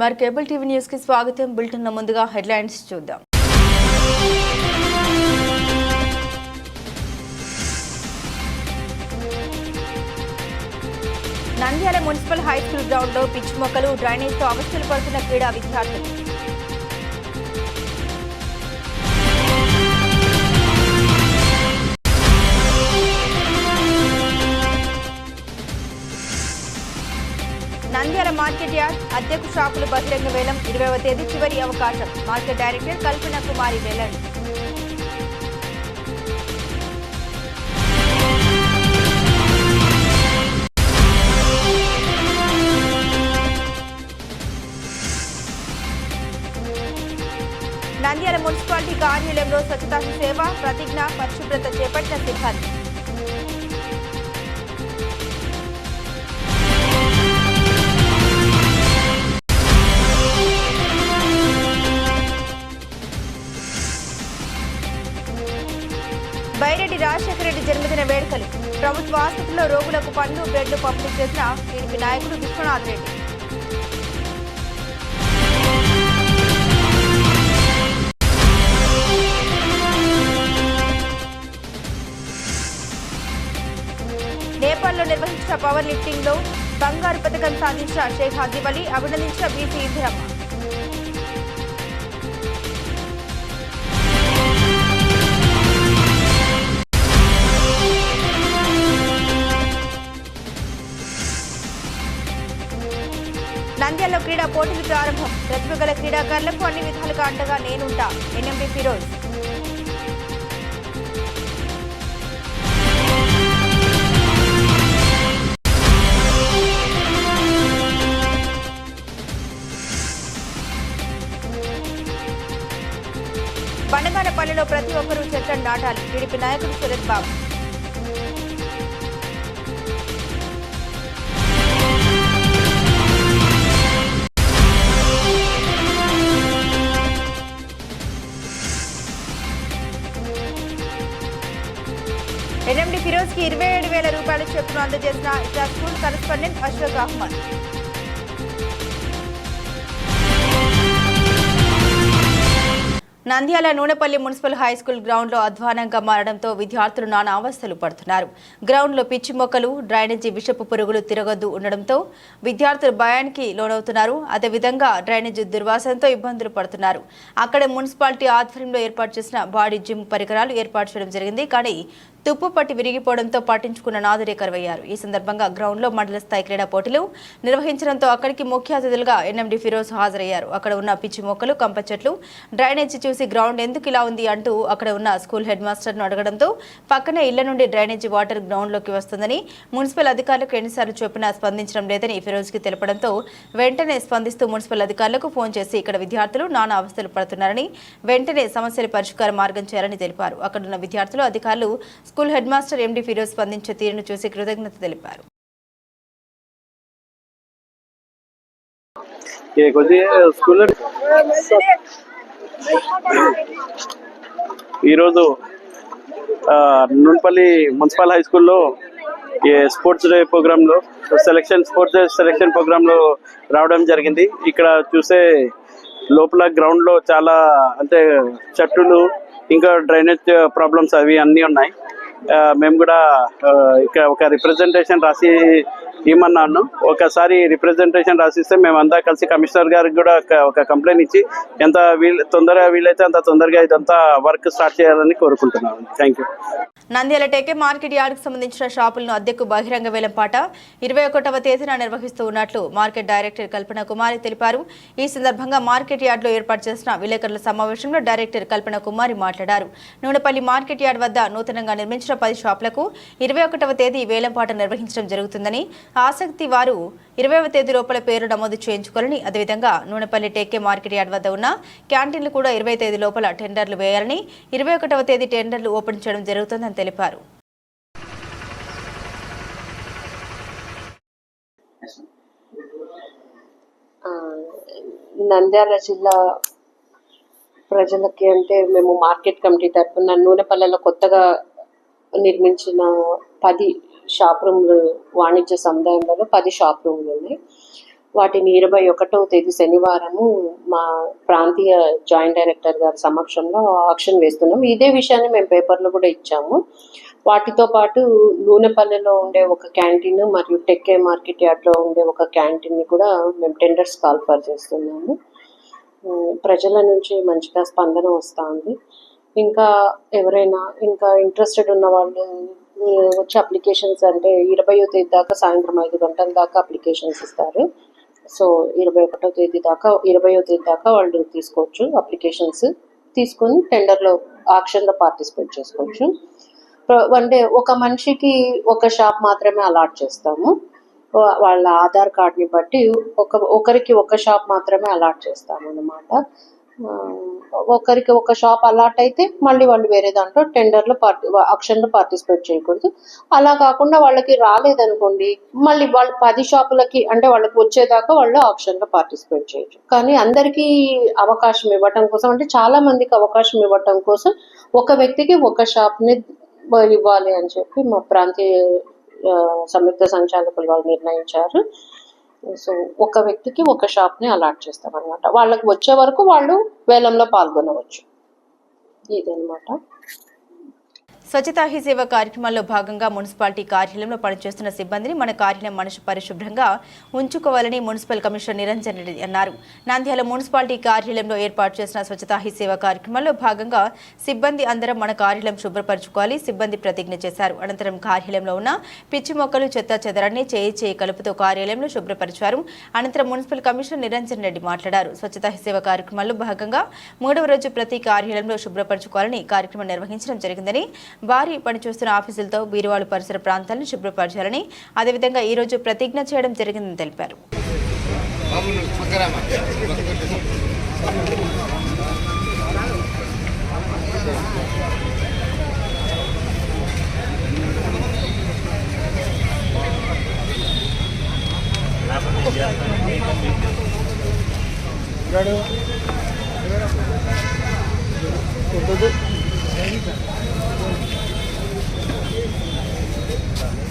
MR cable TV న్యూస్కి స్వాగతం. Bulletin ముందుగా హెడ్లైన్స్ చూద్దాం. నంద్యాల మున్సిపల్ హై స్కూల్ గ్రౌండ్లో పిచ్చి మొక్కలు డ్రైనేజ్తో అవస్థలు పడుతున్న క్రీడా విద్యార్థులు. నంద్యాల మార్కెట్ యార్డ్ అద్దెకు షాపులు బహిరంగ వేలం ఇరవైవ తేదీ చివరి అవకాశం. మార్కెట్ డైరెక్టర్ కల్పన కుమారి వెల్లడి. నంద్యాల మున్సిపాలిటీ కార్యాలయంలో స్వచ్ఛతా సేవ ప్రతిజ్ఞ పరిశుభ్రత చేపట్టిన సిబ్బంది ప్రభుత్వ రోగులకు పండ్లు బ్రెడ్లు పంపిణీ చేసిన టీడీపీ నాయకుడు విశ్వనాథ్ రెడ్డి. నేపాల్లో నిర్వహించిన పవర్ లిఫ్టింగ్లో బంగారు పథకం సాధించిన షేక్ హాజీబ్ అలీ అభినందించిన బీసీ ఇందిరమ్మ పోటీలు ప్రారంభం. ప్రతిభ గల క్రీడాకారులకు అన్ని విధాలుగా అండగా నేనుంటా. ఎన్ఎండి ఫిరోజ్ బండగానపల్లిలో ప్రతి ఒక్కరూ చెట్లను నాటాలి. టీడీపీ నాయకుడు సురేష్ బాబు. వేల అందజేసిన ఇటా school correspondent Ashok Ahmed. Nandyal Nunepalli municipal high school అధ్వానంగా మారడంతో విద్యార్థులు నానా అవస్థలు పడుతున్నారు. గ్రౌండ్లో పిచ్చి మొక్కలు డ్రైనేజీ విషపు పురుగులు తిరగొద్దు ఉండడంతో విద్యార్థులు భయానికి లోనవుతున్నారు. అదేవిధంగా డ్రైనేజీ దుర్వాసనతో ఇబ్బందులు పడుతున్నారు. అక్కడ మున్సిపాలిటీ ఆధ్వర్యంలో ఏర్పాటు చేసిన బాడీ జిమ్ పరికరాలు ఏర్పాటు చేయడం జరిగింది. కానీ తుప్పు పట్టి విరిగిపోవడంతో పట్టించుకున్న నాదురే కరువయ్యారు ఈ సందర్భంగా గ్రౌండ్లో మండల స్థాయి క్రీడా పోటీలు నిర్వహించడంతో అక్కడికి ముఖ్య అతిథులుగా ఎన్ఎండి ఫిరోజ్ హాజరయ్యారు. అక్కడ ఉన్న పిచ్చి మొక్కలు కంప చెట్లు డ్రైనేజీ చూసి గ్రౌండ్ ఎందుకు ఇలా ఉంది అంటూ అక్కడ ఉన్న స్కూల్ హెడ్ మాస్టర్ను అడగడంతో పక్కనే ఇళ్ళ నుండి డ్రైనేజీ వాటర్ గ్రౌండ్లోకి వస్తుందని మున్సిపల్ అధికారులకు ఎన్నిసార్లు చెప్పినా స్పందించడం లేదని ఫిరోజ్కి తెలపడంతో వెంటనే స్పందిస్తూ మున్సిపల్ అధికారులకు ఫోన్ చేసి ఇక్కడ విద్యార్థులు నానా అవస్థలు పడుతున్నారని వెంటనే సమస్యల పరిష్కార మార్గం చేయాలని తెలిపారు. అక్కడున్న విద్యార్థులు అధికారులు school head master MD Firoz స్పందించే తీరును చూసి కృతజ్ఞత తెలిపారు. ఈరోజు ఆ, మున్సిపల్ హై స్కూల్లో ఈ స్పోర్ట్స్ డే ప్రోగ్రాంలో సెలక్షన్ స్పోర్ట్స్ డే సెలక్షన్ ప్రోగ్రాంలో రావడం జరిగింది. ఇక్కడ చూసే లోపల గ్రౌండ్లో చాలా అంటే చెట్టులు ఇంకా డ్రైనేజ్ ప్రాబ్లమ్స్ అవి అన్నీ ఉన్నాయి. మేము కూడా ఇక్కడ ఒక రిప్రజెంటేషన్ రాసి ఇమ్మన్నాను. ఒకసారి రిప్రజెంటేషన్ రాసిస్తే మేము అంతా కలిసి కమిషనర్ గారికి కూడా ఒక- కంప్లైంట్ ఇచ్చి ఎంత వీలు తొందరగా వీలైతే అంత తొందరగా ఇదంతా వర్క్ స్టార్ట్ చేయాలని కోరుకుంటున్నాను. థ్యాంక్ యూ నంద్యాల టేకే మార్కెట్ యార్డ్కు సంబంధించిన షాపులను అద్దెకు బహిరంగ వేలం పాట ఇరవై ఒకటవ తేదీన నిర్వహిస్తూ ఉన్నట్లు మార్కెట్ డైరెక్టర్ కల్పన కుమారి తెలిపారు. ఈ సందర్భంగా మార్కెట్ యార్డ్లో ఏర్పాటు చేసిన విలేకరుల సమావేశంలో డైరెక్టర్ కల్పన కుమారి మాట్లాడారు. నూనెపల్లి మార్కెట్ యార్డ్ వద్ద నూతనంగా నిర్మించిన పది షాపులకు ఇరవై ఒకటవ తేదీ వేలంపాట నిర్వహించడం జరుగుతుందని ఆసక్తి వారు ఇరవైవ తేదీ లోపల పేరు నమోదు చేయించుకోవాలని అదేవిధంగా నూనెపల్లి టేకే మార్కెట్ యార్డ్ వద్ద ఉన్న క్యాంటీన్లు కూడా ఇరవై తేదీ లోపల టెండర్లు వేయాలని ఇరవై ఒకటవ తేదీ టెండర్లు ఓపెన్ చేయడం జరుగుతుందని తెలిపారు. నంద్యాల జిల్లా ప్రజలకి అంటే మేము మార్కెట్ కమిటీ తరఫున నూనెపల్లిలో కొత్తగా నిర్మించిన పది షాప్ రూమ్లు వాణిజ్య సముదాయంలో పది షాప్ రూమ్లు ఉన్నాయి. వాటిని ఇరవై ఒకటో తేదీ శనివారము మా ప్రాంతీయ జాయింట్ డైరెక్టర్ గారి సమక్షంలో ఆక్షన్ వేస్తున్నాం ఇదే విషయాన్ని మేము పేపర్లో కూడా ఇచ్చాము. వాటితో పాటు నూనెపల్లెలో ఉండే ఒక క్యాంటీన్ మరియు టెక్కే మార్కెట్ యార్డ్లో ఉండే ఒక క్యాంటీన్ని కూడా మేము టెండర్స్ కాల్ఫర్ చేస్తున్నాము. ప్రజల నుంచి మంచిగా స్పందన వస్తూ ఉంది ఇంకా ఎవరైనా ఇంకా ఇంట్రెస్టెడ్ ఉన్న వాళ్ళు వచ్చే వచ్చి అప్లికేషన్స్ అంటే ఇరవయో తేదీ దాకా సాయంత్రం ఐదు గంటల దాకా అప్లికేషన్స్ ఇస్తారు. సో ఇరవై ఒకటో తేదీ దాకా ఇరవయో తేదీ దాకా వాళ్ళు తీసుకోవచ్చు అప్లికేషన్స్ తీసుకొని టెండర్లో ఆక్షన్లో పార్టిసిపేట్ చేసుకోవచ్చు. వన్ డే ఒక మనిషికి ఒక షాప్ మాత్రమే అలాట్ చేస్తాము. వాళ్ళ ఆధార్ కార్డ్ని బట్టి ఒక ఒకరికి ఒక షాప్ మాత్రమే అలాట్ చేస్తాము అన్నమాట ఒకరికి ఒక షాప్ అలాట్ అయితే మళ్ళీ వాళ్ళు వేరే దాంట్లో టెండర్లో పార్టి అక్షన్లో పార్టిసిపేట్ చేయకూడదు. అలా కాకుండా వాళ్ళకి రాలేదనుకోండి మళ్ళీ వాళ్ళు పది షాపులకి అంటే వాళ్ళకి వచ్చేదాకా వాళ్ళు ఆప్షన్లో పార్టిసిపేట్ చేయొచ్చు. కానీ అందరికీ అవకాశం ఇవ్వటం కోసం అంటే చాలా మందికి అవకాశం ఇవ్వటం కోసం ఒక వ్యక్తికి ఒక షాప్ని ఇవ్వాలి అని చెప్పి మా ప్రాంతీయ సంయుక్త సంచాలకులు వాళ్ళు నిర్ణయించారు. సో ఒక వ్యక్తికి ఒక షాప్ని అలాట్ చేస్తాం అనమాట వాళ్ళకి వచ్చే వరకు వాళ్ళు వేలంలో పాల్గొనవచ్చు. ఇదనమాట స్వచ్ఛతా హీ సేవ కార్యక్రమాల్లో భాగంగా మున్సిపాలిటీ కార్యాలయంలో పనిచేస్తున్న సిబ్బందిని మన కార్యాలయం మనసు పరిశుభ్రంగా ఉంచుకోవాలని మున్సిపల్ కమిషనర్ నిరంజన్ రెడ్డి అన్నారు. నంద్యాల మున్సిపాలిటీ కార్యాలయంలో ఏర్పాటు చేసిన స్వచ్ఛతా హీ సేవ కార్యక్రమంలో భాగంగా సిబ్బంది అందరం మన కార్యాలయం శుభ్రపరచుకోవాలి సిబ్బంది ప్రతిజ్ఞ చేశారు. అనంతరం కార్యాలయంలో ఉన్న పిచ్చి మొక్కలు చెత్త చెదరాన్ని చేయి చేయి కలుపుతో కార్యాలయంలో శుభ్రపరిచారు. అనంతరం మున్సిపల్ కమిషనర్ నిరంజన్ రెడ్డి మాట్లాడారు. స్వచ్ఛతా హీ సేవ కార్యక్రమంలో భాగంగా మూడవ రోజు ప్రతి కార్యాలయంలో శుభ్రపరచుకోవాలని కార్యక్రమం నిర్వహించడం జరిగిందని భారీ పనిచేస్తున్న ఆఫీసులతో బీరువాలు పరిసర ప్రాంతాలను శుభ్రపరచాలని అదేవిధంగా ఈ రోజు ప్రతిజ్ఞ చేయడం జరిగిందని తెలిపారు. Gracias.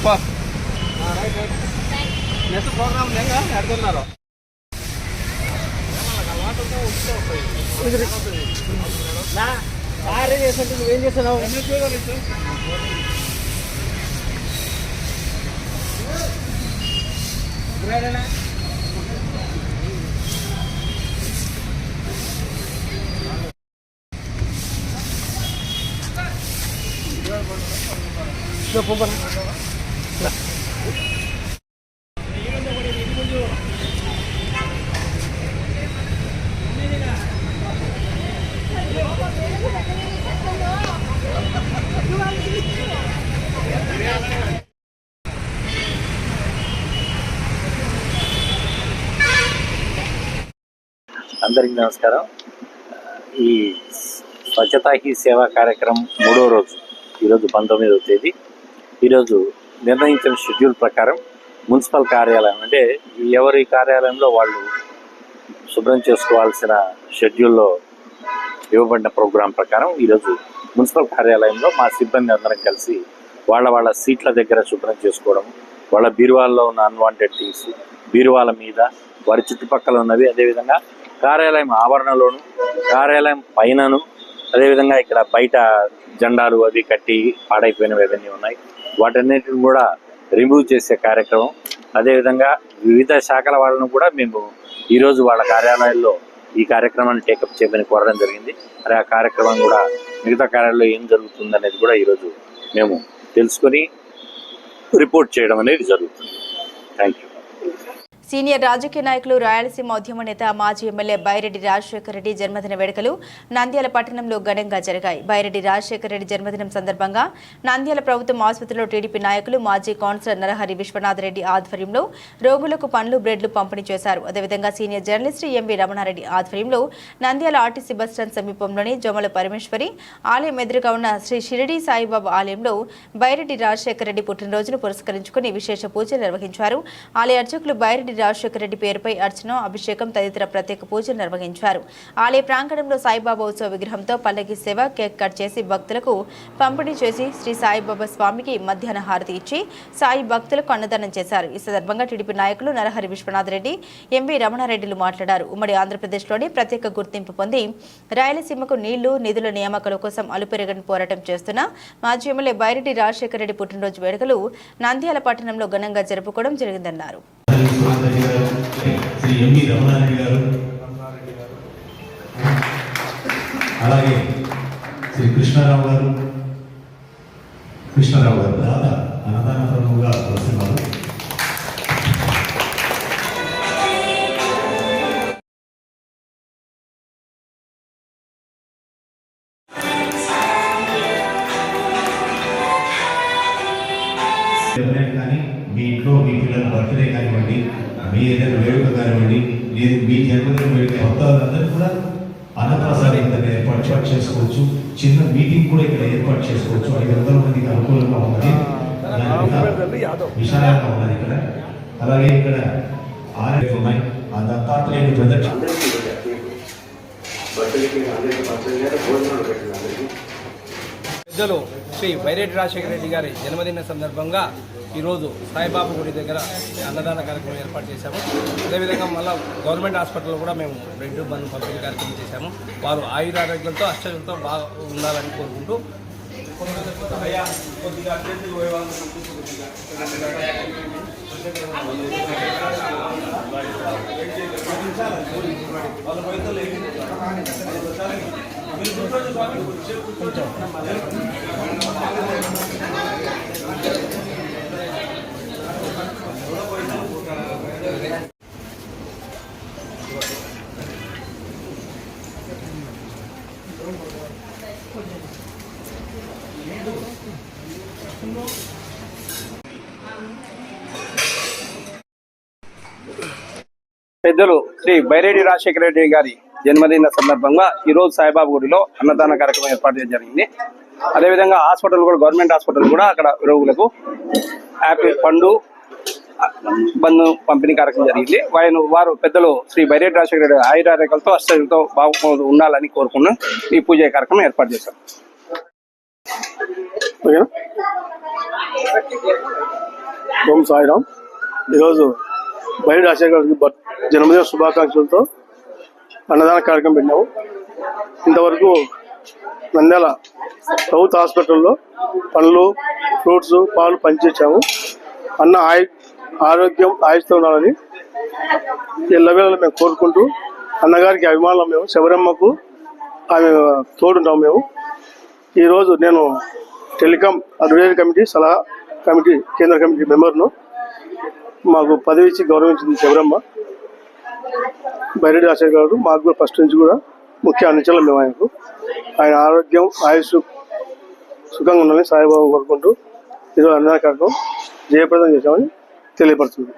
అప్ప. నెక్స్ట్ ప్రోగ్రామ్ లేక చేస్తుంటే నువ్వేం చేస్తున్నావు? అందరికీ నమస్కారం. ఈ స్వచ్ఛతా హీ సేవా కార్యక్రమం మూడో రోజు ఈరోజు పంతొమ్మిదవ తేదీ. ఈరోజు నిర్ణయించిన షెడ్యూల్ ప్రకారం మున్సిపల్ కార్యాలయం అంటే ఎవరి కార్యాలయంలో వాళ్ళు శుభ్రం చేసుకోవాల్సిన షెడ్యూల్లో ఇవ్వబడిన ప్రోగ్రాం ప్రకారం ఈరోజు మున్సిపల్ కార్యాలయంలో మా సిబ్బంది అందరం కలిసి వాళ్ళ వాళ్ళ సీట్ల దగ్గర శుభ్రం చేసుకోవడం వాళ్ళ బీరువాల్లో ఉన్న అన్వాంటెడ్ థింగ్స్ బీరువాల మీద వారి చుట్టుపక్కల ఉన్నవి అదేవిధంగా కార్యాలయం ఆవరణలోను కార్యాలయం పైనను అదేవిధంగా ఇక్కడ బయట జెండాలు అవి కట్టి పాడైపోయినవి అవన్నీ ఉన్నాయి. వాటన్నిటిని కూడా రిమూవ్ చేసే కార్యక్రమం. అదేవిధంగా వివిధ శాఖల వాళ్ళను కూడా మేము ఈరోజు వాళ్ళ కార్యాలయాల్లో ఈ కార్యక్రమాన్ని టేకప్ చేయమని కోరడం జరిగింది. మరి ఆ కార్యక్రమం కూడా మిగతా కార్యాలయంలో ఏం జరుగుతుంది అనేది కూడా ఈరోజు మేము తెలుసుకొని రిపోర్ట్ చేయడం అనేది జరుగుతుంది. థ్యాంక్ యూ సీనియర్ రాజకీయ నాయకులు రాయలసీమ ఉద్యమ నేత మాజీ ఎమ్మెల్యే బైరెడ్డి రాజశేఖర రెడ్డి జన్మదిన వేడుకలు నంద్యాల పట్టణంలో ఘనంగా జరిగాయి. బైరెడ్డి రాజశేఖర రెడ్డి జన్మదినం సందర్భంగా నంద్యాల ప్రభుత్వం ఆసుపత్రిలో టీడీపీ నాయకులు మాజీ కౌన్సిలర్ నరహరి విశ్వనాథ్ రెడ్డి ఆధ్వర్యంలో రోగులకు పండ్లు బ్రెడ్లు పంపిణీ చేశారు. అదేవిధంగా సీనియర్ జర్నలిస్ట్ ఎంవి రమణారెడ్డి ఆధ్వర్యంలో నంద్యాల ఆర్టీసీ బస్ స్టాండ్ సమీపంలోని జొమల పరమేశ్వరి ఆలయం ఎదురుగా ఉన్న శ్రీ షిరిడి సాయిబాబా ఆలయంలో బైరెడ్డి రాజశేఖర రెడ్డి పుట్టినరోజును పురస్కరించుకుని విశేష పూజలు నిర్వహించారు. ఆలయ అర్చకులు బైరెడ్డి రాజశేఖర రెడ్డి పేరుపై అర్చన అభిషేకం తదితర ప్రత్యేక పూజలు నిర్వహించారు. ఆలయ ప్రాంగణంలో సాయిబాబా ఉత్సవ విగ్రహంతో పల్లకి సేవ కేక్ కట్ చేసి భక్తులకు పంపిణీ చేసి శ్రీ సాయిబాబా స్వామికి మధ్యాహ్న హారతి ఇచ్చి సాయి భక్తులకు అన్నదానం చేశారు. ఈ సందర్భంగా టీడీపీ నాయకులు నరహరి విశ్వనాథ్ రెడ్డి ఎంవి రమణారెడ్డిలు మాట్లాడారు. ఉమ్మడి ఆంధ్రప్రదేశ్లోని ప్రత్యేక గుర్తింపు పొంది రాయలసీమకు నీళ్ళు నిధుల నియామకాల కోసం అలుపెరగని పోరాటం చేస్తున్న మాజీ ఎమ్మెల్యే బైరెడ్డి రాజశేఖర రెడ్డి పుట్టినరోజు వేడుకలు నంద్యాల పట్టణంలో ఘనంగా జరుపుకోవడం జరిగిందన్నారు. రెడ్డి గారు శ్రీ ఎంవి రమణారెడ్డి గారు. అలాగే శ్రీ కృష్ణారావు గారు. కృష్ణారావు గారు దాదా అన్నదాన ప్రభువుగా వస్తున్నారు బర్త్డే కానివ్వండి మీ ఏదైనా వేడుక కానివ్వండి లేదు మీ జన్మదిన వేడుక కొత్త వాళ్ళందరూ కూడా అన్నప్రసాదం ఇక్కడ ఏర్పాటు చేసుకోవచ్చు. చిన్న మీటింగ్ కూడా ఇక్కడ ఏర్పాటు చేసుకోవచ్చు. ఐదు వందల మందికి అనుకూలంగా ఉన్నది. విశాలంగా ఉన్నది ఇక్కడ. అలాగే ఇక్కడ ఆలయాలు ఉన్నాయి ఆ దత్తాత్రేయుని ప్రదక్షిణ పెద్దలు శ్రీ వైరెడ్డి రాజశేఖర రెడ్డి గారి జన్మదిన సందర్భంగా ఈరోజు సాయిబాబా గుడి దగ్గర అన్నదాన కార్యక్రమం ఏర్పాటు చేశాము. అదేవిధంగా మళ్ళీ గవర్నమెంట్ హాస్పిటల్లో కూడా మేము రెండు బంధు పంపిణీ కార్యక్రమం చేశాము. వారు ఆయురారోగ్యంతో అష్టంతో బాగా ఉండాలని కోరుకుంటూ. అయ్యా, కొద్దిగా అర్జెంటుగా పోయే వాళ్ళు వాళ్ళ పోయితే లేదు మీరు కూర్చోండి స్వామి, కొద్దిసేపు కూర్చోండి. పెద్దలు శ్రీ బైరెడ్డి రాజశేఖర రెడ్డి గారి జన్మదిన సందర్భంగా ఈ రోజు సాయిబాబా గుడిలో అన్నదాన కార్యక్రమం ఏర్పాటు చేయడం జరిగింది. అదేవిధంగా హాస్పిటల్ కూడా గవర్నమెంట్ హాస్పిటల్ కూడా అక్కడ రోగులకు యాపిల్ పండు బంధు పంపిణీ కార్యక్రమం జరిగింది. వారు వారు పెద్దలు శ్రీ బైరెడ్డి రాజశేఖర రెడ్డి ఆయురారోగ్యాలతో అష్టతో బాగు ఉండాలని కోరుకున్న ఈ పూజ కార్యక్రమం ఏర్పాటు చేశారు. ఓకేనా? ఓం సాయిరామ్. ఈరోజు బయట రాజశేఖర్ గారికి జన్మదిన శుభాకాంక్షలతో అన్నదాన కార్యక్రమం పెట్టినాము. ఇంతవరకు నంద్యాల ప్రభుత్వ హాస్పిటల్లో పండ్లు ఫ్రూట్స్ పాలు పనిచేసాము అన్న ఆయు ఆరోగ్యం ఆయుష్తో ఉండాలని ఎల్లవేళ మేము కోరుకుంటూ అన్నగారికి అభిమానులు మేము శబరమ్మకు ఆమె తోడుంటాము మేము. ఈరోజు నేను టెలికాం అడ్వైజరీ కమిటీ సలహా కమిటీ కేంద్ర కమిటీ మెంబర్ను మాకు పదవి ఇచ్చి గౌరవించింది శబరమ్మ. బైరెడ్డి రాజశేఖర్ గారు మాకు కూడా ఫస్ట్ నుంచి కూడా ముఖ్య అందించాలి మేము ఆయనకు. ఆయన ఆరోగ్యం ఆయుష్ సుఖంగా ఉండాలని సాయిబాబు కోరుకుంటూ ఈరోజు అన్న కార్యక్రమం జయప్రదం చేశామని తెలియపడుతుంది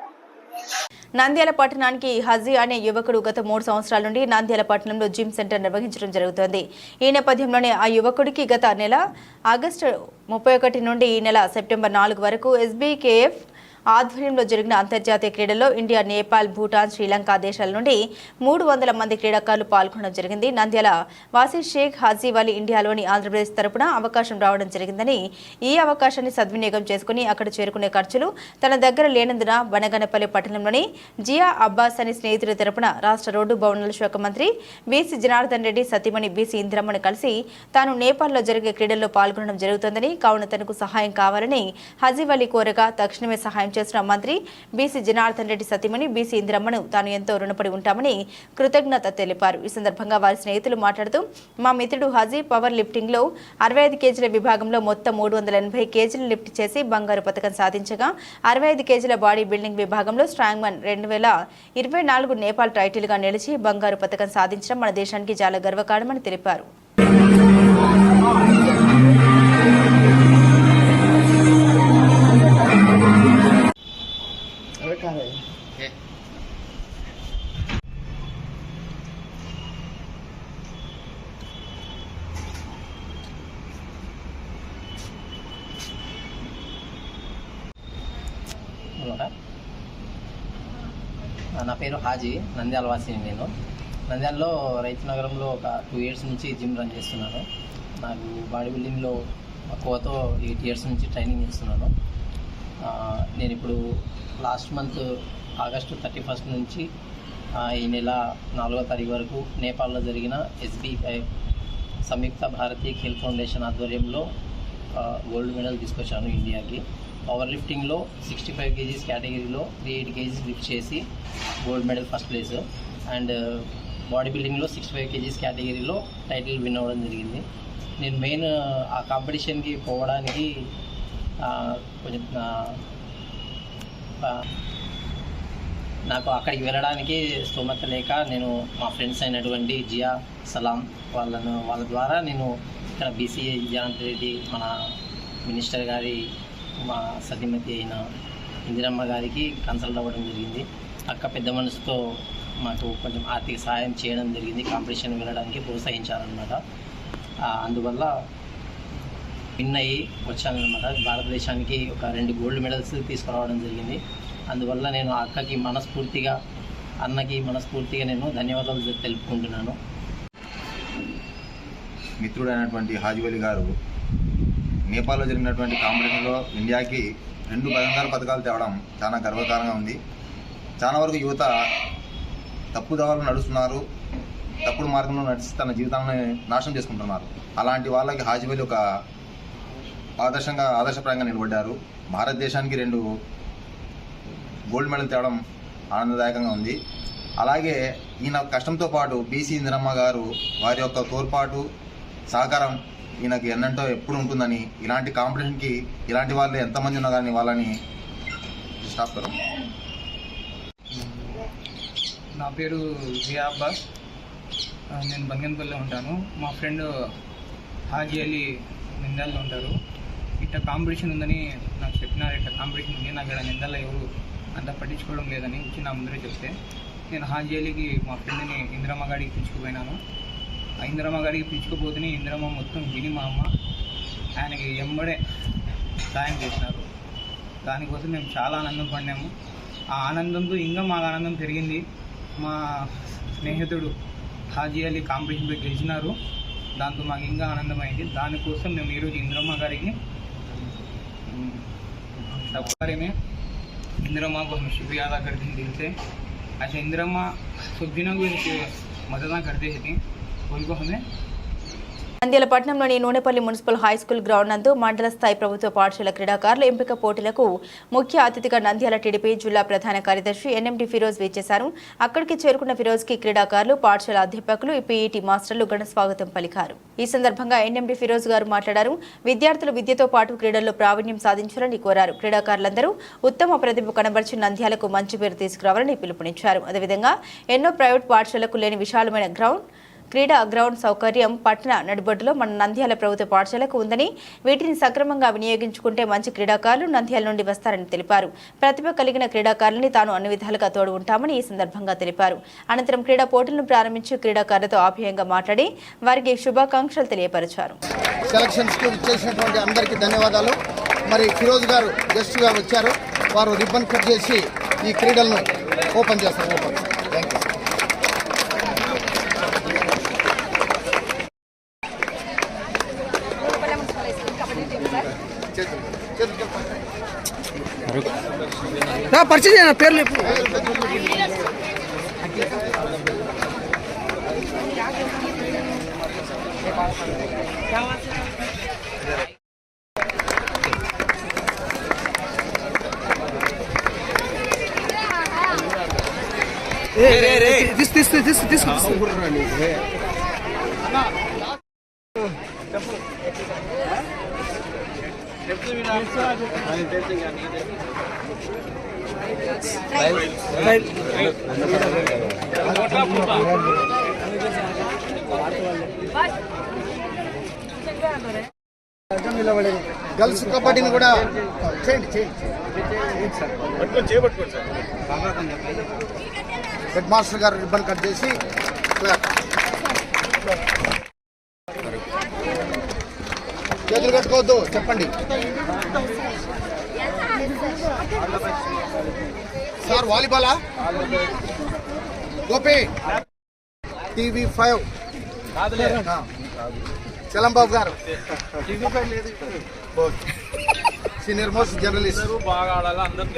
నంద్యాల పట్టణానికి హజీ అనే యువకుడు గత మూడు సంవత్సరాల నుండి నంద్యాల పట్టణంలో జిమ్ సెంటర్ నిర్వహించడం జరుగుతోంది. ఈ నేపథ్యంలోనే ఆ యువకుడికి గత నెల ఆగస్టు ముప్పై ఒకటి నుండి ఈ నెల సెప్టెంబర్ నాలుగు వరకు ఎస్బీకేఎఫ్ ఆధ్వర్యంలో జరిగిన అంతర్జాతీయ క్రీడల్లో ఇండియా నేపాల్ భూటాన్ శ్రీలంక దేశాల నుండి మూడు వందల మంది క్రీడాకారులు పాల్గొనడం జరిగింది. నంద్యాల వాసీ షేక్ హాజీవాలి ఇండియాలోని ఆంధ్రప్రదేశ్ తరపున అవకాశం రావడం జరిగిందని ఈ అవకాశాన్ని సద్వినియోగం చేసుకుని అక్కడ చేరుకునే ఖర్చులు తన దగ్గర లేనందున బనగనపల్లి పట్టణంలోని జియా అబ్బాస్ అనే స్నేహితుడి తరపున రాష్ట్ర రోడ్డు భవనాల శాఖ మంత్రి బీసీ జనార్దన్ రెడ్డి సతీమణి బీసీ ఇంద్రమ్మని కలిసి తాను నేపాల్లో జరిగే క్రీడల్లో పాల్గొనడం జరుగుతోందని కావున తనకు సహాయం కావాలని హజీవలి కోరగా తక్షణమే సహాయం చేసిన మంత్రి బీసీ జనార్దన్ రెడ్డి సతీమణి బీసీ ఇందిరమ్మను తాను ఎంతో రుణపడి ఉంటామని కృతజ్ఞత తెలిపారు. ఈ సందర్భంగా వారి స్నేహితులు మాట్లాడుతూ మా మిత్రుడు హాజీ పవర్ లిఫ్టింగ్లో అరవై ఐదు కేజీల విభాగంలో మొత్తం మూడు వందల ఎనభై కేజీలు లిఫ్ట్ చేసి బంగారు పథకం సాధించగా అరవై ఐదు కేజీల బాడీ బిల్డింగ్ విభాగంలో స్ట్రాంగ్ మన్ రెండు వేల ఇరవై నాలుగు నేపాల్ టైటిల్గా నిలిచి బంగారు పథకం సాధించడం మన దేశానికి చాలా గర్వకారణమని తెలిపారు. హాజీ నంద్యాల వాసిని నేను. నంద్యాలలో రైతు నగరంలో ఒక టూ ఇయర్స్ నుంచి జిమ్ రన్ చేస్తున్నాను. నాకు బాడీ బిల్డింగ్లో కోతో ఎయిట్ ఇయర్స్ నుంచి ట్రైనింగ్ చేస్తున్నాను. నేను ఇప్పుడు last month August thirty first నుంచి ఈ నెల నాలుగో తారీఖు వరకు నేపాల్లో జరిగిన ఎస్బీఐ సంయుక్త భారతీయ ఖేల్ ఫౌండేషన్ ఆధ్వర్యంలో గోల్డ్ మెడల్ తీసుకొచ్చాను ఇండియాకి. పవర్ లిఫ్టింగ్లో సిక్స్టీ ఫైవ్ కేజీస్ కేటగిరీలో త్రీ ఎయిట్ కేజీస్ లిఫ్ట్ చేసి gold medal first place. And uh, body బిల్డింగ్లో సిక్స్టీ ఫైవ్ కేజీస్ కేటగిరీలో టైటిల్ విన్ అవ్వడం జరిగింది. నేను మెయిన్ uh, ఆ కాంపిటీషన్కి పోవడానికి uh, కొంచెం నాకు అక్కడికి వెళ్ళడానికి స్తోమత లేక నేను మా ఫ్రెండ్స్ అయినటువంటి జియా సలాం వాళ్ళను వాళ్ళ ద్వారా నేను ఇక్కడ బీసీ జయంత్ రెడ్డి మన మినిస్టర్ గారి మా సతీమతి అయిన ఇందిరమ్మ గారికి కన్సల్ట్ అవ్వడం జరిగింది. అక్క పెద్ద మనసుతో మాకు కొంచెం ఆర్థిక సహాయం చేయడం జరిగింది. కాంపిటీషన్ వెళ్ళడానికి ప్రోత్సహించారనమాట అందువల్ల విన్ అయ్యి వచ్చానమాట భారతదేశానికి ఒక రెండు గోల్డ్ మెడల్స్ తీసుకురావడం జరిగింది. అందువల్ల నేను ఆ అక్కకి మనస్ఫూర్తిగా అన్నకి మనస్ఫూర్తిగా నేను ధన్యవాదాలు తెలుపుకుంటున్నాను. మిత్రుడైనటువంటి హాజీవలి గారు నేపాల్లో జరిగినటువంటి కాంపిటీషన్లో ఇండియాకి రెండు బంగారు పథకాలు తేవడం చాలా గర్వకారంగా ఉంది. చాలా వరకు యువత తప్పుదారులు నడుస్తున్నారు తప్పుడు మార్గంలో నడిచి తన జీవితాన్ని నాశనం చేసుకుంటున్నారు. అలాంటి వాళ్ళకి హాజీవలి ఒక ఆదర్శంగా ఆదర్శప్రాయంగా నిలబడ్డారు. భారతదేశానికి రెండు గోల్డ్ మెడల్ తేవడం ఆనందదాయకంగా ఉంది. అలాగే ఈయన కష్టంతో పాటు బీసీ ఇందిరమ్మ గారు వారి యొక్క తోడ్పాటు సహకారం ఈయనకి ఎన్నంటో ఎప్పుడు ఉంటుందని ఇలాంటి కాంపిటీషన్కి ఇలాంటి వాళ్ళు ఎంతమంది ఉన్నా కానీ వాళ్ళని స్టాప్ కరం. నా పేరు జియా అబ్బాస్. నేను బంగన్పల్లిలో ఉంటాను. మా ఫ్రెండ్ హాజీ అలీ నిందాల్లో ఉంటారు. ఇట్లా కాంపిటీషన్ ఉందని నాకు చెప్పినారు. ఇట్లా కాంపిటీషన్ ఉంది నాకు ఇక్కడ నిందాల్లో ఎవరు అంత పట్టించుకోవడం లేదని వచ్చి నా ముందరే చెప్తే. నేను హాజీ అలీకి మా ఫ్రెండ్ని ఇందిరమ్మ గాడికి పిలుచుకుపోయినాను. ఆ ఇందిరమ్మ గాడికి పిలుచుకుపోతేనే ఇందిరమ్మ మొత్తం విని మా అమ్మ ఆయనకి ఎంబడే సాయం చేసినారు దానికోసం మేము చాలా ఆనందం పడినాము ఆ ఆనందంతో ఇంకా మాకు ఆనందం పెరిగింది మా స్నేహితుడు హాజీ అలీ కాంపిటీషన్లో గెలిచినారు దాంతో మాకు ఇంకా ఆనందమైంది దానికోసం మేము ఈరోజు ఇంద్రమ్మ గారికి सब बारे में इंदिरा को हम शुक्रिया अदा करते हैं दिल से अच्छा इंदिरा माँ सब दिनों को इनके मदद करते थे నంద్యాలపట్నంలోని Nunepalli municipal high school ground నందు మండల స్థాయి ప్రభుత్వ పాఠశాల క్రీడాకారుల ఎంపిక పోటీలకు ముఖ్య అతిథిగా నంద్యాల టీడీపీ జిల్లా ప్రధాన కార్యదర్శి ఎన్ఎండి ఫిరోజ్ వేచేశారు అక్కడికి చేరుకున్న ఫిరోజ్కి క్రీడాకారులు పాఠశాల అధ్యాపకులు పీఈటీ మాస్టర్లు ఘన స్వాగతం పలికారు. ఈ సందర్భంగా ఎన్ఎండి ఫిరోజ్ గారు మాట్లాడారు. విద్యార్థులు విద్యతో పాటు క్రీడల్లో ప్రావీణ్యం సాధించాలని కోరారు. క్రీడాకారులందరూ ఉత్తమ ప్రతిభ కనబరిచి నంద్యాలకు మంచి పేరు తీసుకురావాలని పిలుపునిచ్చారు. అదేవిధంగా ఎన్నో ప్రైవేట్ పాఠశాలకు లేని విశాలమైన గ్రౌండ్ క్రీడా గ్రౌండ్ సౌకర్యం పట్టణ నడిబొడ్డులో మన నంద్యాల ప్రభుత్వ పాఠశాలకు ఉందని వీటిని సక్రమంగా వినియోగించుకుంటే మంచి క్రీడాకారులు నంద్యాల నుండి వస్తారని తెలిపారు. ప్రతిభ కలిగిన క్రీడాకారులని తాను అన్ని విధాలుగా తోడు ఉంటామని ఈ సందర్భంగా తెలిపారు. అనంతరం క్రీడా పోటీలను ప్రారంభించి క్రీడాకారులతో ఆప్యాయంగా మాట్లాడి వారికి శుభాకాంక్షలు తెలియపరిచారు. సెలక్షన్స్కి ఇచ్చేసినటువంటి అందరికీ ధన్యవాదాలు. మరి ఫిరోజ్ గారు గెస్ట్గా వచ్చారు. వారు రిబ్బన్ కట్ చేసి ఈ క్రీడలను ఓపెన్ చేస్తారు. ఓపెన్ ना पर्ची देना पैर ले दिस గర్ల్స్ కబడ్డీని కూడా చేయండి చేయండి. హెడ్ మాస్టర్ గారు రిబ్బన్ కట్ చేసి. చేతులు కట్టుకోవద్దు చెప్పండి. సార్ వాలీబాలా? గోపి. TV five. చలంబాబు గారు. Senior most journalist. బాగా ఆడాలి అందరూ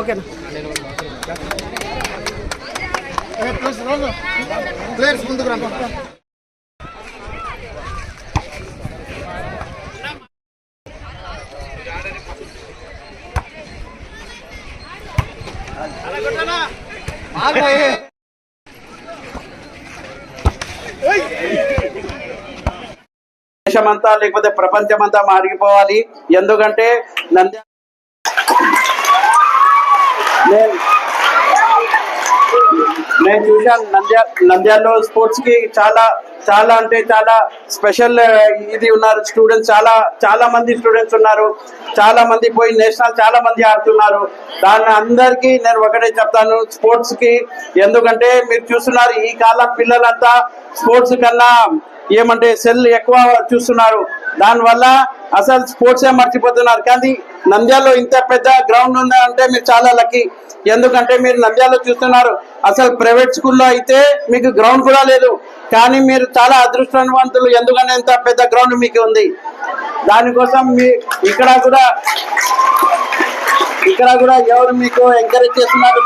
ఓకేనా? ప్లేయర్స్ ముందుకు రా దేశమంతా లేకపోతే ప్రపంచమంతా మారిపోవాలి. ఎందుకంటే నంద్యాల నేను చూశాను నంద్యాల నంద్యాలలో స్పోర్ట్స్కి చాలా చాలా అంటే చాలా స్పెషల్ ఇది ఉన్నారు. స్టూడెంట్స్ చాలా చాలా మంది స్టూడెంట్స్ ఉన్నారు. చాలా మంది పోయి నేషనల్ చాలా మంది ఆడుతున్నారు. దాన్ని అందరికీ నేను ఒకటే చెప్తాను. స్పోర్ట్స్కి ఎందుకంటే మీరు చూస్తున్నారు ఈ కాలం పిల్లలంతా స్పోర్ట్స్ కన్నా ఏమంటే సెల్ ఎక్కువ చూస్తున్నారు. దానివల్ల అసలు స్పోర్ట్స్ మర్చిపోతున్నారు. కానీ నంద్యాలలో ఇంత పెద్ద గ్రౌండ్ ఉందంటే మీరు చాలా లక్కీ. ఎందుకంటే మీరు నంద్యాలలో చూస్తున్నారు. అసలు ప్రైవేట్ స్కూల్లో అయితే మీకు గ్రౌండ్ కూడా లేదు. కానీ మీరు చాలా అదృష్టవంతులు. ఎందుకంటే ఇంత పెద్ద గ్రౌండ్ మీకు ఉంది. దానికోసం మీ ఇక్కడ కూడా ఇక్కడ కూడా ఎవరు మీకు ఎంకరేజ్ చేస్తున్నారు?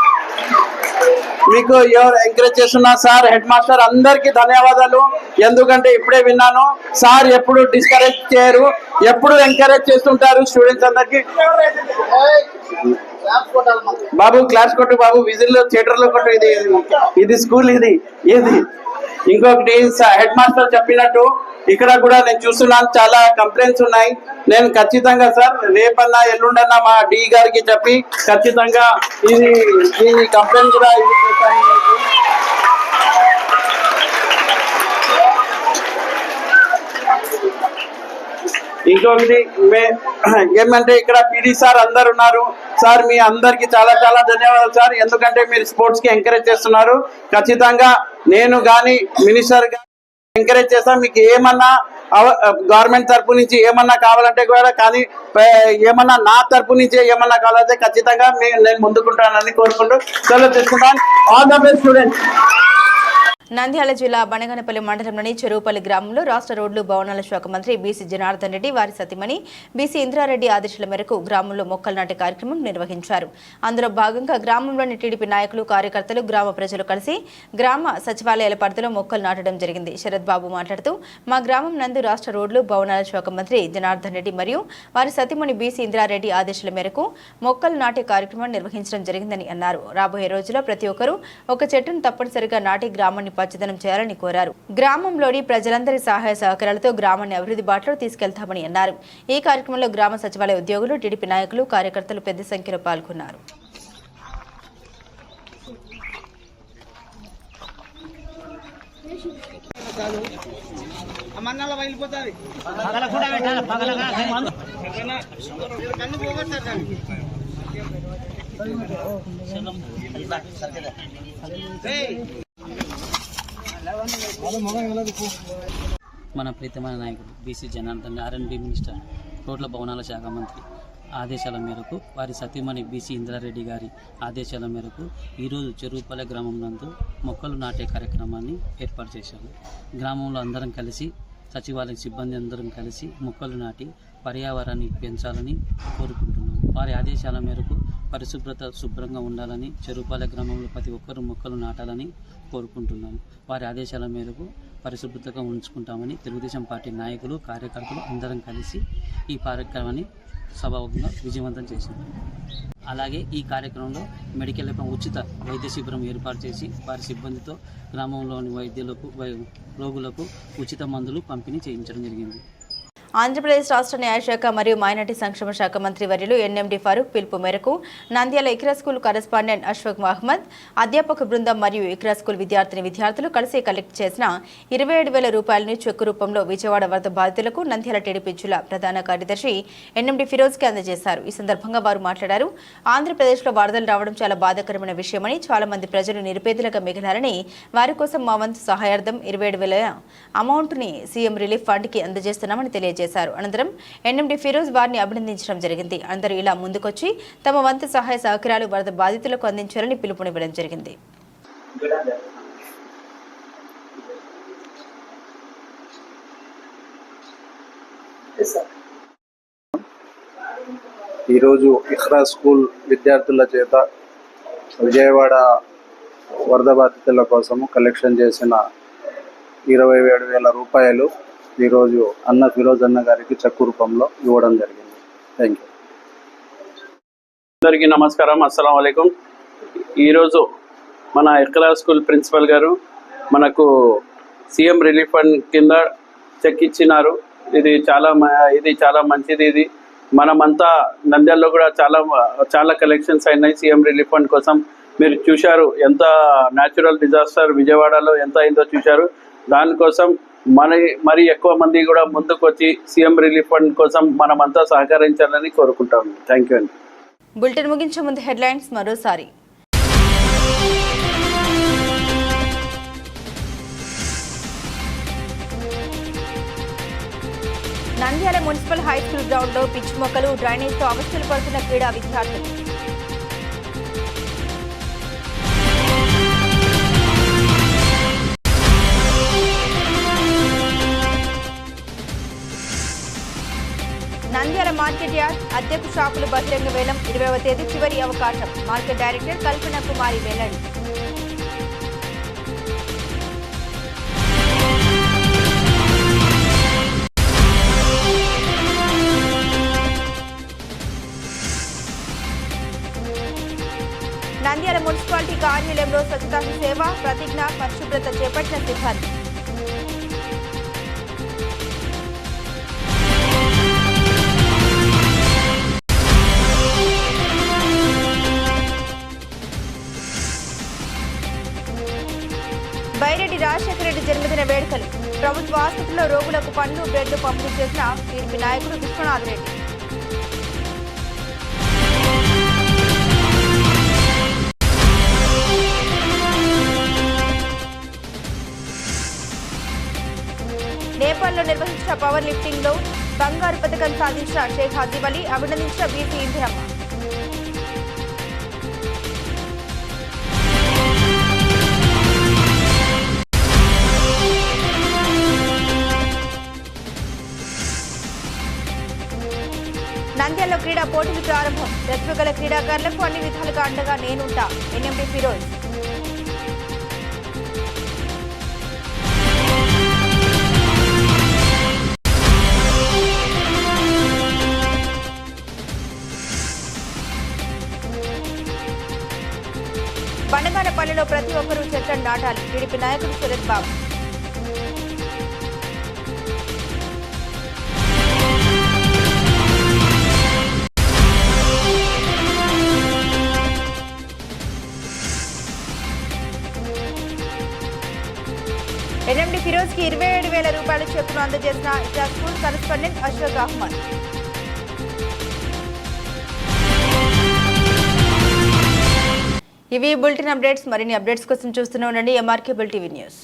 మీకు ఎవరు ఎంకరేజ్ చేస్తున్నా సార్ హెడ్ మాస్టర్ అందరికీ ధన్యవాదాలు. ఎందుకంటే ఇప్పుడే విన్నాను సార్ ఎప్పుడు డిస్కరేజ్ చేయరు ఎప్పుడు ఎంకరేజ్ చేస్తుంటారు స్టూడెంట్స్ అందరికి. బాబు క్లాస్ కొట్టు బాబు విజిల్ థియేటర్లో కొట్టు ఇది ఇది స్కూల్ ఇది ఇది ఇంకొకటి హెడ్ మాస్టర్ చెప్పినట్టు ఇక్కడ కూడా నేను చూస్తున్నాను చాలా కంప్లైంట్స్ ఉన్నాయి. నేను ఖచ్చితంగా సార్ రేపన్నా ఎల్లుండన్నా మా డి గారికి చెప్పి ఖచ్చితంగా ఇది ఈ కంప్లైంట్ కూడా ఇది చేస్తాను మీకు. ఇంకొకటి మే- ఏమంటే ఇక్కడ పిడి సార్ అందరు ఉన్నారు. సార్ మీ అందరికి చాలా చాలా ధన్యవాదాలు సార్. ఎందుకంటే మీరు స్పోర్ట్స్కి ఎంకరేజ్ చేస్తున్నారు. ఖచ్చితంగా నేను కానీ మినిస్టర్ గాని ఎంకరేజ్ చేస్తాం. మీకు ఏమన్నా గవర్నమెంట్ తరపు నుంచి ఏమన్నా కావాలంటే కూడా కానీ ఏమన్నా నా తరపు నుంచి ఏమన్నా కావాలంటే ఖచ్చితంగా నేను ముందుకుంటానని కోరుకుంటూ సెలవు తీసుకుంటాను. All the best students. Nandyal జిల్లా బనగనపల్లి మండలంలోని చెరువుపల్లి గ్రామంలో రాష్ట్ర రోడ్లు భవనాల శాఖ మంత్రి బీసీ జనార్దన్ రెడ్డి వారి సతీమణి బీసీ ఇంద్రారెడ్డి ఆదేశాల మేరకు గ్రామంలో మొక్కలు నాటే కార్యక్రమం నిర్వహించారు. అందులో భాగంగా గ్రామంలోని టీడీపీ నాయకులు కార్యకర్తలు గ్రామ ప్రజలు కలిసి గ్రామ సచివాలయాల పరిధిలో మొక్కలు నాటడం జరిగింది. శరత్ బాబు మాట్లాడుతూ మా గ్రామం నందు రాష్ట్ర రోడ్లు భవనాల శాఖ మంత్రి జనార్దన్ రెడ్డి మరియు వారి సతీమణి బీసీ ఇంద్రారెడ్డి ఆదేశాల మేరకు మొక్కలు నాటే కార్యక్రమం నిర్వహించడం జరిగిందని అన్నారు. రాబోయే రోజుల్లో ప్రతి ఒక్కరూ ఒక చెట్టును తప్పనిసరిగా నాటి గ్రామాన్ని పచ్చదనం చేయాలని కోరారు. గ్రామంలోని ప్రజలందరి సహాయ సహకారాలతో గ్రామాన్ని అభివృద్ధి బాటలో తీసుకెళ్తామని అన్నారు. ఈ కార్యక్రమంలో గ్రామ సచివాలయ ఉద్యోగులు టీడీపీ నాయకులు కార్యకర్తలు పెద్ద సంఖ్యలో పాల్గొన్నారు. మన ప్రీతమైన నాయకుడు బీసీ జనార్దన్ ఆర్ఎన్బి మినిస్టర్ రోడ్ల భవనాల శాఖ మంత్రి ఆదేశాల మేరకు వారి సతీమణి బీసీ ఇంద్రారెడ్డి గారి ఆదేశాల మేరకు ఈరోజు చెరువుపల్లె గ్రామం నందు మొక్కలు నాటే కార్యక్రమాన్ని ఏర్పాటు చేశాము గ్రామంలో అందరం కలిసి సచివాలయ సిబ్బంది అందరం కలిసి మొక్కలు నాటి పర్యావరణాన్ని పెంచాలని కోరుకుంటున్నాం. వారి ఆదేశాల మేరకు పరిశుభ్రత శుభ్రంగా ఉండాలని చెరువుపాలె గ్రామంలో ప్రతి ఒక్కరూ మొక్కలు నాటాలని కోరుకుంటున్నాను. వారి ఆదేశాల మేరకు పరిశుభ్రతగా ఉంచుకుంటామని తెలుగుదేశం పార్టీ నాయకులు కార్యకర్తలు అందరం కలిసి ఈ కార్యక్రమాన్ని సభాముఖంగా విజయవంతం చేశారు. అలాగే ఈ కార్యక్రమంలో మెడికల్ యొక్క ఉచిత వైద్య శిబిరం ఏర్పాటు చేసి వారి సిబ్బందితో గ్రామంలోని వైద్యులకు వై రోగులకు ఉచిత మందులు పంపిణీ చేయించడం జరిగింది. ఆంధ్రప్రదేశ్ రాష్ట్ర న్యాయశాఖ మరియు మైనార్టీ సంక్షేమ శాఖ మంత్రి వర్యులు ఎన్ఎండి ఫరూక్ పిలుపు మేరకు నంద్యాల ఇక్రా స్కూల్ కరెస్పాండెంట్ అశ్వక్ మహమ్మద్ అధ్యాపక బృందం మరియు ఇక్రా స్కూల్ విద్యార్థిని విద్యార్థులు కలిసి కలెక్ట్ చేసిన ఇరవై ఏడు వేల రూపాయలను చెక్కు రూపంలో విజయవాడ వరద బాధితులకు నంద్యాల టీడీపీ జిల్లా ప్రధాన కార్యదర్శి ఎన్ఎండి ఫిరోజ్కి అందజేశారు. ఈ సందర్భంగా వారు మాట్లాడారు. ఆంధ్రప్రదేశ్లో వరదలు రావడం చాలా బాధాకరమైన విషయమని చాలా మంది ప్రజలు నిరుపేదలుగా మిగిలారని వారి కోసం మా వంతు సహాయార్థం ఇరవై ఏడు వేల అమౌంట్ని సీఎం రిలీఫ్ ఫండ్కి అందజేస్తున్నామని తెలియజేశారు. చేశారు అనంతరం ఎన్ఎండి ఫిరోజ్ వారిని అభినందించడం జరిగింది. అందరూ ఇలా ముందుకొచ్చి తమ వంతు సహాయ సహకారాలు వరద బాధితులకు అందించాలని పిలుపునివ్వడం జరిగింది. ఈరోజు ఇఖ్రా స్కూల్ విద్యార్థుల చేత విజయవాడ వరద బాధితుల కోసము కలెక్షన్ చేసిన ఇరవై ఏడు వేల రూపాయలు ఈరోజు అన్న ఫిరోజ్ అన్న గారికి చెక్కు రూపంలో ఇవ్వడం జరిగింది. థ్యాంక్ యూ అందరికీ నమస్కారం. అస్సలం అయికం ఈరోజు మన ఎక్కలా స్కూల్ ప్రిన్సిపల్ గారు మనకు సీఎం రిలీఫ్ ఫండ్ కింద చెక్ ఇచ్చినారు. ఇది చాలా మ- ఇది చాలా మంచిది ఇది. మనమంతా నంద్యాలలో కూడా చాలా చాలా కలెక్షన్స్ అయినాయి సీఎం రిలీఫ్ ఫండ్ కోసం. మీరు చూశారు ఎంత న్యాచురల్ డిజాస్టర్ విజయవాడలో ఎంత అయిందో చూశారు. దానికోసం మన మరి ఎక్కువ మంది కూడా ముందుకు వచ్చి సీఎం రిలీఫ్ ఫండ్ కోసం మనమంతా సహకరించాలని కోరుకుంటాం థ్యాంక్ యూ అండి. బులెటిన్ ముగించే ముందు హెడ్లైన్స్ మరోసారి. నంద్యాల మున్సిపల్ హై స్కూల్ గ్రౌండ్లో పిచ్చి మొక్కలు డ్రైనేజ్తో అవస్థలు పడుతున్న క్రీడా విద్యార్థులు. మార్కెట్ యార్డ్ అద్దెకు షాపులు బహిరంగ వేలం ఇరవైవ తేదీ చివరి అవకాశం. మార్కెట్ డైరెక్టర్ కల్పన కుమారి వెల్లడి. నంద్యాల మున్సిపాలిటీ కార్యాలయంలో స్వచ్ఛతా సేవ ప్రతిజ్ఞ పరిశుభ్రత చేపట్టిన సిబ్బంది. బైరెడ్డి రాజశేఖర రెడ్డి జన్మదిన వేడుకలు. ప్రభుత్వ ఆసుపత్రిలో రోగులకు పండ్లు బ్రెడ్లు పంపిణీ చేసిన టీడీపీ నాయకుడు విశ్వనాథ్ రెడ్డి. నేపాల్లో నిర్వహించిన పవర్ లిఫ్టింగ్లో బంగారు పథకం సాధించిన షేక్ హాజీబ్ అభినందించిన బీసీ ఇందిరమ్మ. పోటీలు ప్రారంభం. ప్రతిభ గల క్రీడాకారులకు అన్ని విధాలుగా అండగా నేనుంటా. ఎన్ఎండి ఫిరోజ్. బండగానపల్లిలో ప్రతి ఒక్కరూ చెట్లను నాటాలి. టీడీపీ నాయకుడు సురేష్ బాబు. ఎన్ఎండి ఇరవై ఏడు వేల రూపాయల చెక్కును అందజేసిన ఇట్లా స్కూల్ కరెస్పాండెంట్ అష్రఫ్ అహ్మద్. ఇవి బులెటిన్ అప్డేట్స్. మరిన్ని అప్డేట్స్ కోసం చూస్తూనే ఉండండి. MRK bull TV news.